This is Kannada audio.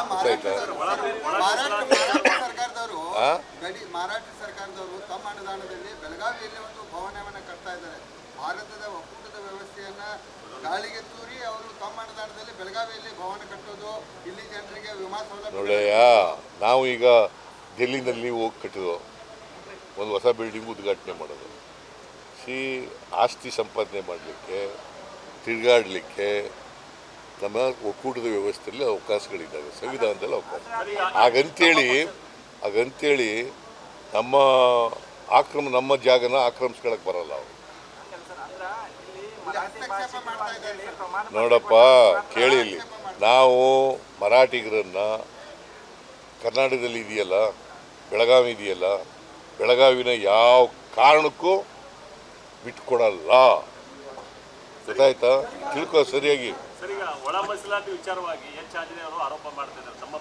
ಗೊತ್ತಾಯ್ತಾ ಆ? ಗಡಿ ಮಹಾರಾಷ್ಟ್ರ ಸರ್ಕಾರದವರು ತಮ್ಮ ಅನುದಾನದಲ್ಲಿ ಬೆಳಗಾವಿಯಲ್ಲಿ ಒಂದು ಭವನವನ್ನು ಕಟ್ತಾ ಇದ್ದಾರೆ. ಭಾರತದ ಒಕ್ಕೂಟದ ವ್ಯವಸ್ಥೆಯನ್ನ ಗಾಳಿಗೆ ತೂರಿ ಅವರು ತಮ್ಮ ಅನುದಾನದಲ್ಲಿ ಬೆಳಗಾವಿಯಲ್ಲಿ ಭವನ ಕಟ್ಟೋದು ಇಲ್ಲಿ ಜನರಿಗೆ ವಿಮಾ ಸೌಲಭ್ಯ ನೋಡಯ್ಯ ನಾವು ಈಗ ಡೆಲ್ಲಿನಲ್ಲಿ ಹೋಗಿ ಕಟ್ಟಿದ್ವು ಒಂದು ಹೊಸ ಬಿಲ್ಡಿಂಗ್ ಉದ್ಘಾಟನೆ ಮಾಡೋದು. ಸಿ ಆಸ್ತಿ ಸಂಪಾದನೆ ಮಾಡಲಿಕ್ಕೆ ತಿರುಗಾಡಲಿಕ್ಕೆ ನಮ್ಮ ಒಕ್ಕೂಟದ ವ್ಯವಸ್ಥೆಯಲ್ಲಿ ಅವಕಾಶಗಳಿದ್ದಾವೆ, ಸಂವಿಧಾನದಲ್ಲಿ ಅವಕಾಶ. ಹಾಗಂತೇಳಿ ಹಾಗಂತೇಳಿ ನಮ್ಮ ಆಕ್ರಮ, ನಮ್ಮ ಜಾಗನ ಆಕ್ರಮಿಸ್ಕೊಳಕ್ಕೆ ಬರಲ್ಲ ಅವರು. ನೋಡಪ್ಪ, ಕೇಳಿ ಇಲ್ಲಿ. ನಾವು ಮರಾಠಿಗರನ್ನ ಕರ್ನಾಟಕದಲ್ಲಿ ಇದೆಯಲ್ಲ, ಬೆಳಗಾವಿ ಇದೆಯಲ್ಲ, ಬೆಳಗಾವಿನ ಯಾವ ಕಾರಣಕ್ಕೂ ಬಿಟ್ಕೊಡಲ್ಲ ಗೊತ್ತಾಯ್ತಾ? ತಿಳ್ಕೊ, ಸರಿಯಾಗಿ. ಸರ್ ಈಗ ಒಳ ಮೀಸಲಾತಿ ವಿಚಾರವಾಗಿ ಎಚ್ ಆಂಜನೇಯ ಅವರು ಆರೋಪ ಮಾಡ್ತಿದ್ದಾರೆ. ತಮ್ಮ